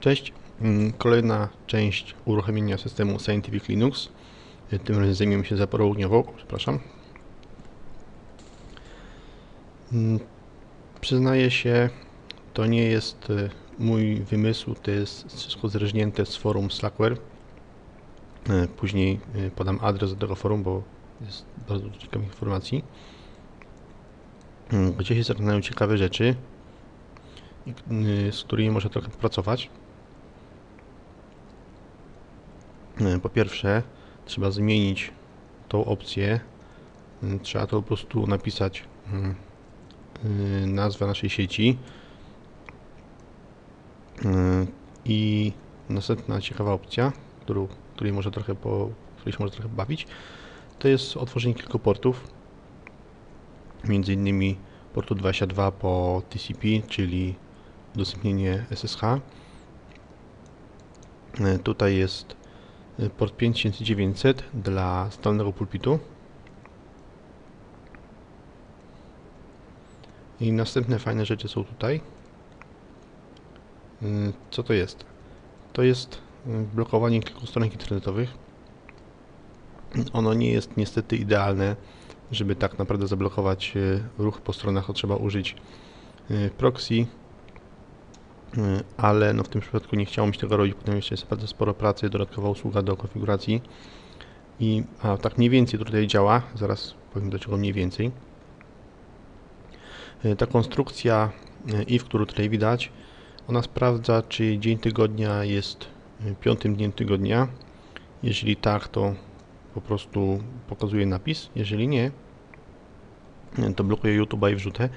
Cześć, Mm, kolejna część uruchomienia systemu Scientific Linux. Tym razem zajmiemy się zaporą ogniową, przepraszam. Mm, Przyznaję się, to nie jest y, mój wymysł, to jest wszystko zreżnięte z forum Slackware. Y, Później y, podam adres do tego forum, bo jest bardzo dużo ciekawych informacji. Mm, Gdzie się zaczynają ciekawe rzeczy, y, z którymi można trochę pracować. Po pierwsze, trzeba zmienić tą opcję. Mm, Trzeba to po prostu napisać mm, y, nazwę naszej sieci. I następna ciekawa opcja, którą, której może trochę po, której się może trochę bawić, to jest otworzenie kilku portów. Między innymi portu 22 po TCP, czyli udostępnienie SSH. E, Tutaj jest port 5900 dla zdalnego pulpitu. I następne fajne rzeczy są tutaj. Y, Co to jest? To jest y, blokowanie kilku stron internetowych. Ono nie jest niestety idealne, żeby tak naprawdę zablokować y, ruch po stronach, to trzeba użyć y, proxy, ale no w tym przypadku nie chciało mi się tego robić, potem jeszcze jest bardzo sporo pracy, dodatkowa usługa do konfiguracji. I a, tak mniej więcej tutaj działa, zaraz powiem do czego mniej więcej. Y, Ta konstrukcja y, if, którą tutaj widać, ona sprawdza, czy dzień tygodnia jest y, piątym dniem tygodnia. Jeżeli tak, to po prostu pokazuje napis. Jeżeli nie, y, to blokuje YouTube'a i wrzutę.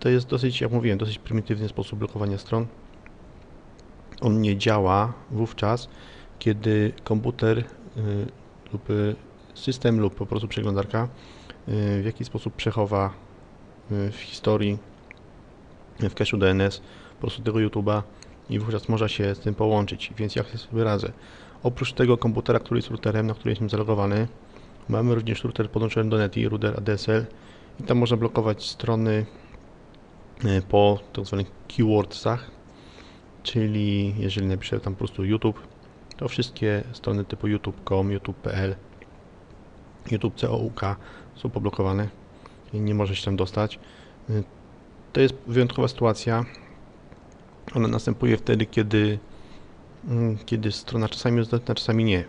To jest dosyć, jak mówiłem, dosyć prymitywny sposób blokowania stron. On nie działa wówczas, kiedy komputer y, lub y, system lub po prostu przeglądarka y, w jakiś sposób przechowa w historii, w cache'u DNS po prostu tego YouTube'a i wówczas można się z tym połączyć. Więc jak sobie wyrazę, oprócz tego komputera, który jest routerem, na który jestem zalogowany, mamy również router podłączony do NETI, router ADSL i tam można blokować strony po tak zwanych keywordsach, czyli jeżeli napiszę tam po prostu YouTube, to wszystkie strony typu youtube.com, youtube.pl, youtube.couk są poblokowane i nie może się tam dostać. Y, To jest wyjątkowa sytuacja. Ona następuje wtedy, kiedy, mm, kiedy strona czasami jest dostępna, czasami nie.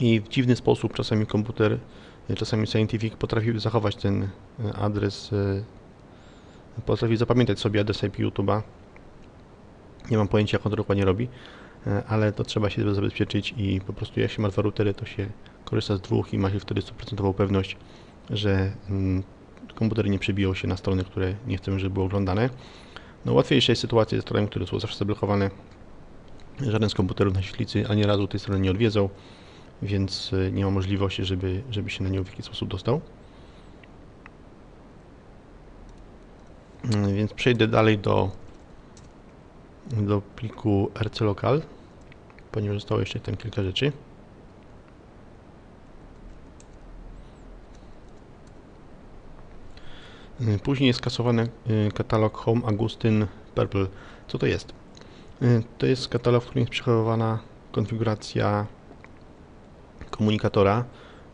I w dziwny sposób czasami komputer, y, czasami Scientific potrafi zachować ten adres, potrafi zapamiętać sobie adres IP YouTube'a. Nie mam pojęcia, jak on to dokładnie robi, y, ale to trzeba się zabezpieczyć i po prostu jak się ma dwa routery, to się korzysta z dwóch i ma się wtedy 100% pewność, że mm, komputery nie przebiją się na strony, które nie chcemy, żeby były oglądane. No łatwiejsza jest sytuacja ze stronami, które są zawsze zablokowane. Żaden z komputerów na świetlicy ani razu tej strony nie odwiedzą, więc y, nie ma możliwości, żeby, żeby się na nią w jakiś sposób dostał. Więc przejdę dalej do, do pliku rclocal, ponieważ zostało jeszcze tam kilka rzeczy. Y, Później jest skasowany y, katalog Home Augustyn Purple. Co to jest? Y, To jest katalog, w którym jest przechowywana konfiguracja komunikatora,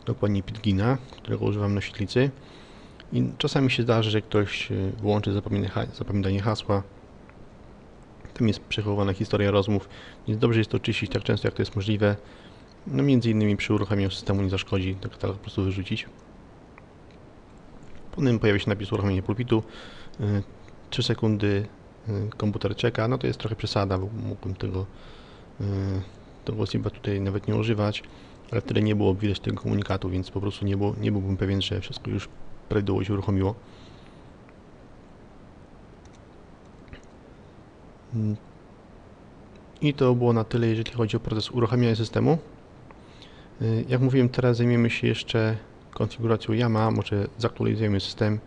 dokładnie Pitgina, którego używam na świetlicy. I czasami się zdarzy, że ktoś y, włączy zapamiętanie ha- zapamiętanie hasła. Tam jest przechowywana historia rozmów, więc dobrze jest to czyścić tak często, jak to jest możliwe. No między innymi przy uruchamianiu systemu nie zaszkodzi ten katalog po prostu wyrzucić. Potem pojawia się napis uruchomienie pulpitu. 3 sekundy y, komputer czeka. No to jest trochę przesada, bo mógłbym tego, tego SIB-a tutaj nawet nie używać, ale wtedy nie było widać tego komunikatu, więc po prostu nie, było, nie byłbym pewien, że wszystko już prawidłowo się uruchomiło. Mm. I to było na tyle, jeżeli chodzi o proces uruchamiania systemu. Y, Jak mówiłem, teraz zajmiemy się jeszcze konfiguracją Yama, może zaktualizujemy system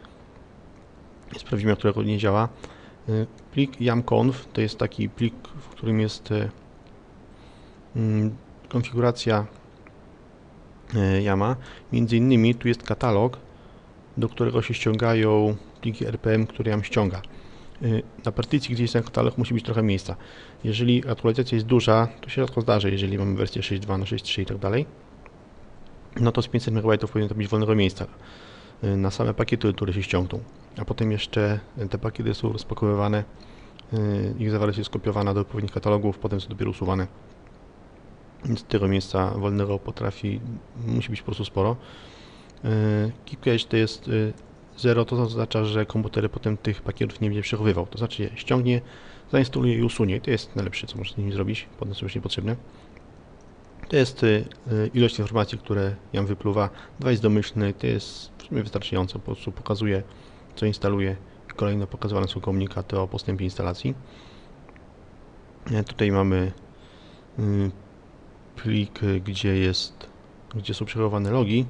i sprawdzimy, którego nie działa. Y, Plik yamconf to jest taki plik, w którym jest y, mm, konfiguracja Yama. Między innymi tu jest katalog, którego się ściągają pliki RPM, które Yam ściąga. y, na partycji, gdzie jest ten katalog, musi być trochę miejsca. Jeżeli aktualizacja jest duża, to się rzadko zdarzy, jeżeli mamy wersję 6.2 na 6.3 i tak dalej, no to z 500 MB powinno to być wolnego miejsca y, na same pakiety, które się ściągną. A potem jeszcze te pakiety są rozpakowywane, y, ich zawartość jest skopiowana do odpowiednich katalogów, potem są dopiero usuwane. Więc tego miejsca wolnego potrafi, musi być po prostu sporo. Keep cache to jest 0, to oznacza, że komputer potem tych pakietów nie będzie przechowywał. To znaczy je ściągnie, zainstaluje i usunie. To jest najlepsze, co można z nimi zrobić, potem są już niepotrzebne. To jest y, y, ilość informacji, które JAM wypluwa. Dwa jest domyślny, to jest w sumie wystarczająco, po prostu pokazuje, co instaluje. Kolejno pokazywane są komunikaty o postępie instalacji. Tutaj mamy y, plik, gdzie jest, gdzie są przechowywane logi.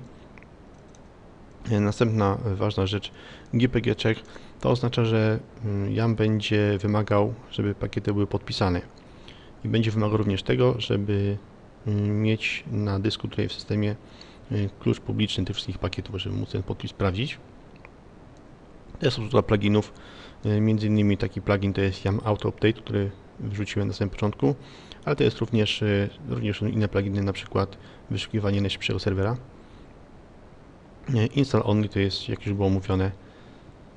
E, następna ważna rzecz, GPG check, to oznacza, że YAM mm, będzie wymagał, żeby pakiety były podpisane i będzie wymagał również tego, żeby mm, mieć na dysku tutaj w systemie y, klucz publiczny tych wszystkich pakietów, żeby móc ten podpis sprawdzić. To jest obsługa pluginów, między innymi taki plugin to jest YAM Auto Update, który wrzuciłem na samym początku, ale to jest również, również inne pluginy, na przykład wyszukiwanie najszybszego serwera. Install only to jest, jak już było mówione,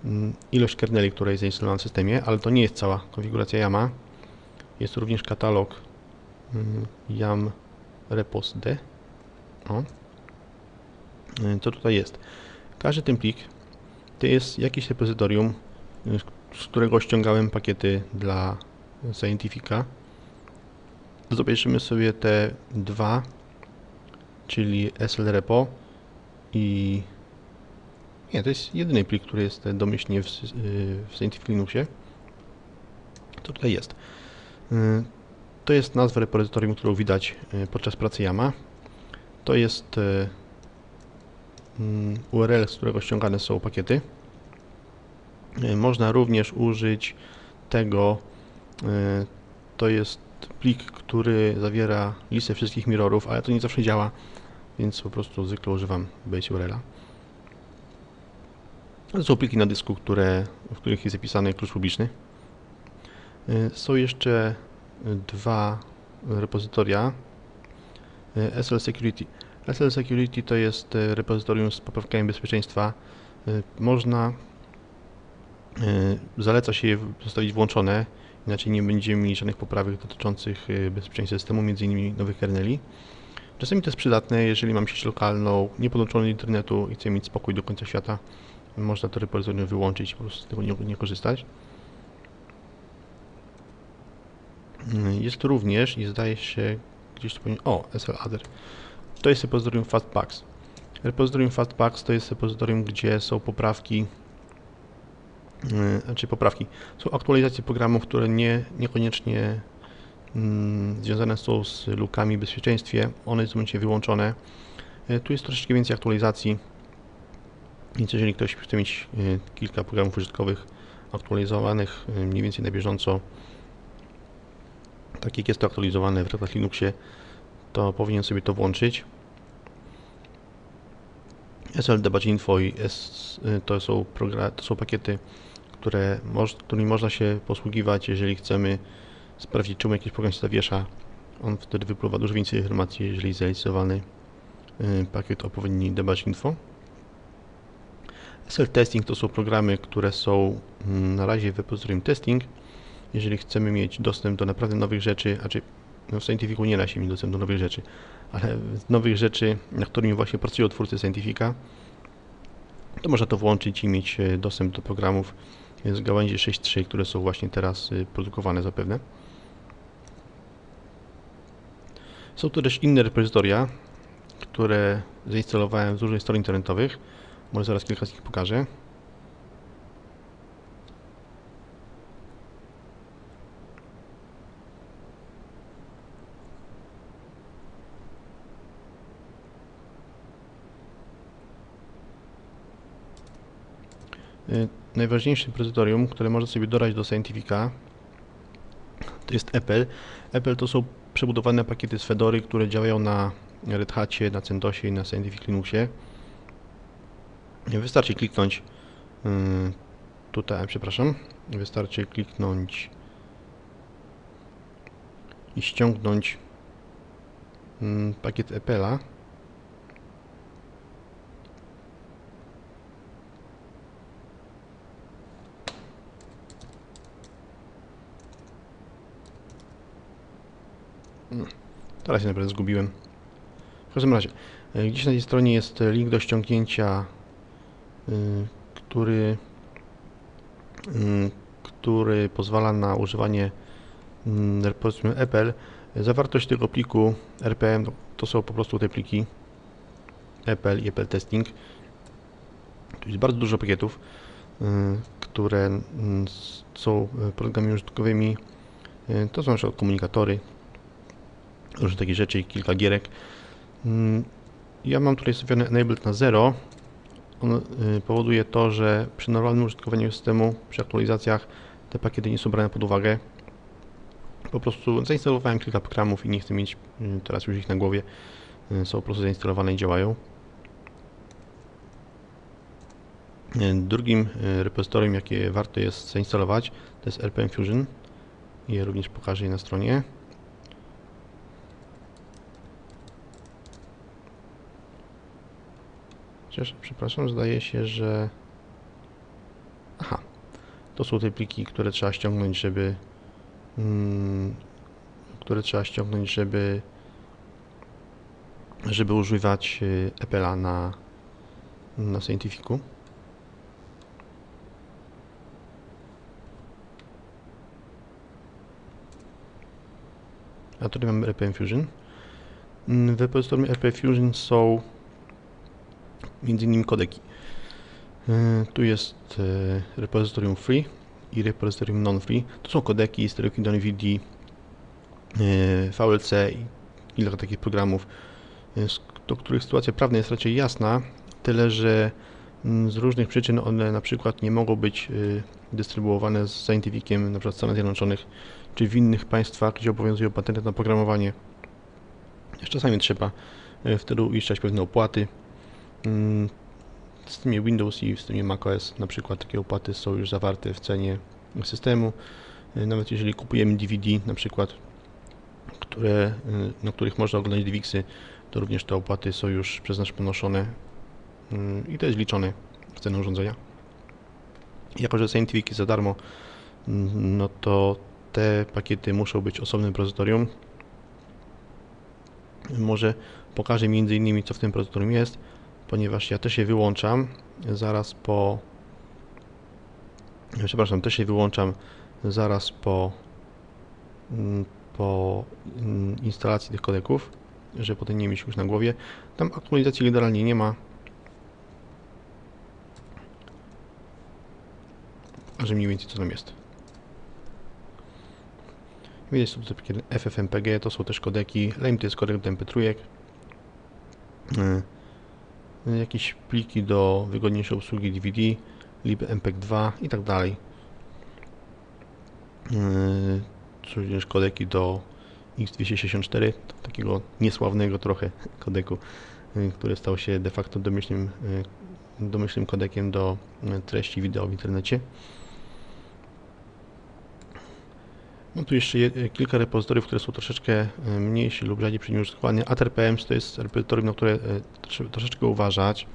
mm, ilość kerneli, która jest zainstalowana w systemie, ale to nie jest cała konfiguracja YAMA. Jest również katalog mm, YAM repos D. O. E, co tutaj jest? Każdy ten plik to jest jakieś repozytorium, z którego ściągałem pakiety dla Scientifica. Zobaczymy sobie te dwa, czyli SL repo i nie, to jest jedyny plik, który jest domyślnie w, w Scientific Linuxie. To tutaj jest. Y, to jest nazwa repozytorium, którą widać y, podczas pracy Yama. To jest y, mm, URL, z którego ściągane są pakiety. Można również użyć tego, to jest plik, który zawiera listę wszystkich mirrorów, ale to nie zawsze działa więc po prostu zwykle używam base URL'a. To są pliki na dysku, które, w których jest zapisany klucz publiczny. Y, są jeszcze dwa repozytoria y, SL Security. SL Security to jest y, repozytorium z poprawkami bezpieczeństwa. Można, zaleca się je zostawić włączone, inaczej nie będziemy mieli żadnych poprawek dotyczących bezpieczeństwa systemu, m.in. nowych kerneli. Czasami to jest przydatne, jeżeli mam sieć lokalną, nie podłączoną do internetu i chcę mieć spokój do końca świata. Można to repozytorium wyłączyć i po prostu z tego nie, nie korzystać. Jest to również i zdaje się gdzieś tu powinien... O, SLAdder. To jest repozytorium Fastpacks. Repozytorium Fastpacks to jest repozytorium, gdzie są poprawki, yy, znaczy poprawki, są aktualizacje programów, które nie, niekoniecznie Mm, związane są z lukami w bezpieczeństwie. One są w momencie wyłączone. E, tu jest troszeczkę więcej aktualizacji, więc jeżeli ktoś chce mieć e, kilka programów użytkowych aktualizowanych e, mniej więcej na bieżąco, tak jak jest to aktualizowane w Red Linuxie, to powinien sobie to włączyć. SL Debug Info i S, to, są to są pakiety, które którymi można się posługiwać, jeżeli chcemy sprawdzić czemu jakiś program się zawiesza. On wtedy wypływa dużo więcej informacji, jeżeli zrealizowany y, pakiet odpowiedni debug info. SL Testing to są programy, które są mm, na razie w repozytorium testing. Jeżeli chcemy mieć dostęp do naprawdę nowych rzeczy, a czy no w Scientificu nie da się mieć dostęp do nowych rzeczy, ale nowych rzeczy, na którymi właśnie pracują twórcy Scientifica, to można to włączyć i mieć e, dostęp do programów z gałęzi 6.3, które są właśnie teraz y, produkowane zapewne. Są tu też inne repozytoria, które zainstalowałem z różnych stron internetowych. Może zaraz kilka z nich pokażę. Y, najważniejszym repozytorium, które można sobie dodać do Scientifica, to jest Apple. Apple to są przebudowane pakiety z Fedory, które działają na Red Hatie, na CentOSie i na Scientific Linuxie. Wystarczy kliknąć y, tutaj, przepraszam, wystarczy kliknąć i ściągnąć mm, pakiet Epela. Teraz się naprawdę zgubiłem. W każdym razie, e, gdzieś na tej stronie jest link do ściągnięcia, y, który, y, który pozwala na używanie mm, repozytorium Apple. Zawartość tego pliku RPM to są po prostu te pliki Apple i Apple Testing. Tu jest bardzo dużo pakietów, które mm, są programami użytkowymi. To są na przykład komunikatory, różne takie rzeczy, i kilka gierek. Mm, Ja mam tutaj ustawiony Enabled na 0. On y, powoduje to, że przy normalnym użytkowaniu systemu, przy aktualizacjach te pakiety nie są brane pod uwagę. Po prostu zainstalowałem kilka programów i nie chcę mieć y, teraz już ich na głowie. Y, Są po prostu zainstalowane i działają. Drugim repozytorium, jakie warto jest zainstalować, to jest RPM Fusion. Je również pokażę je na stronie. Chociaż, przepraszam, zdaje się, że... Aha, to są te pliki, które trzeba ściągnąć, żeby... Mm, które trzeba ściągnąć, żeby... żeby używać y, Apple'a na, na Scientificu. A tutaj mamy RPM Fusion. Mm, W repozytorium RPM Fusion są między innymi kodeki. E, Tu jest e, repozytorium free i repozytorium non-free. To są kodeki, stereoki do NVIDIA, e, VLC i kilka takich programów, do których sytuacja prawna jest raczej jasna, tyle że mm, z różnych przyczyn one na przykład nie mogą być dystrybuowane z Scientificiem przykład w Stanach Zjednoczonych czy w innych państwach, gdzie obowiązują patenty na programowanie. Czasami trzeba wtedy uiszczać pewne opłaty. Mm, W systemie Windows i w systemie macOS na przykład takie opłaty są już zawarte w cenie systemu. Y, Nawet jeżeli kupujemy DVD na przykład, które, y, na których można oglądać DivXy, to również te opłaty są już przez nas ponoszone y, i to jest liczone w cenę urządzenia. Jako, że Scientific jest za darmo, mm, no to te pakiety muszą być osobnym repozytorium. Może pokażę między innymi co w tym repozytorium jest ponieważ ja też je wyłączam zaraz po przepraszam, też je wyłączam zaraz po mm, po mm, instalacji tych kodeków, żeby potem nie mieć już na głowie. Tam aktualizacji generalnie nie ma. Pokażę mniej więcej co tam jest. Widać takie FFmpg, to są też kodeki. LAME to jest kodek do MP3. Jakieś pliki do wygodniejszej obsługi DVD, libmpeg2 i tak dalej. Yy, również kodeki do X264, takiego niesławnego trochę kodeku, yy, który stał się de facto domyślnym, yy, domyślnym kodekiem do treści wideo w internecie. No tu jeszcze je, kilka repozytoriów, które są troszeczkę e, mniejsze lub rzadziej przy nim użytkowane. ATRPM to jest repozytorium, na które e, trzeba troszeczkę uważać,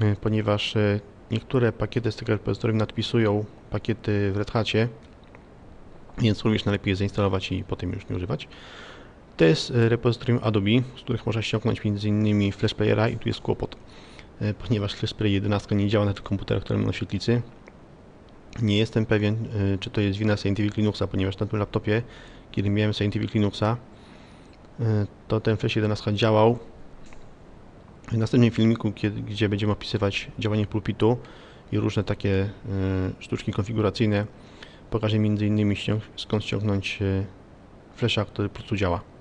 e, ponieważ e, niektóre pakiety z tego repozytorium nadpisują pakiety w Red Hacie, więc również najlepiej je zainstalować i potem już nie używać. To jest e, repozytorium Adobe, z których można ściągnąć m.in. Flash Playera i tu jest kłopot, e, ponieważ Flash Player 11 nie działa na tych komputerach, które mam na świetlicy. Nie jestem pewien, y, czy to jest wina Scientific Linuxa, ponieważ na tym laptopie, kiedy miałem Scientific Linuxa, y, to ten Flash 11 działał. W następnym filmiku, gdzie będziemy opisywać działanie pulpitu i różne takie y, sztuczki konfiguracyjne, pokażę m.in. Skąd ściągnąć Flasha, który po prostu działa.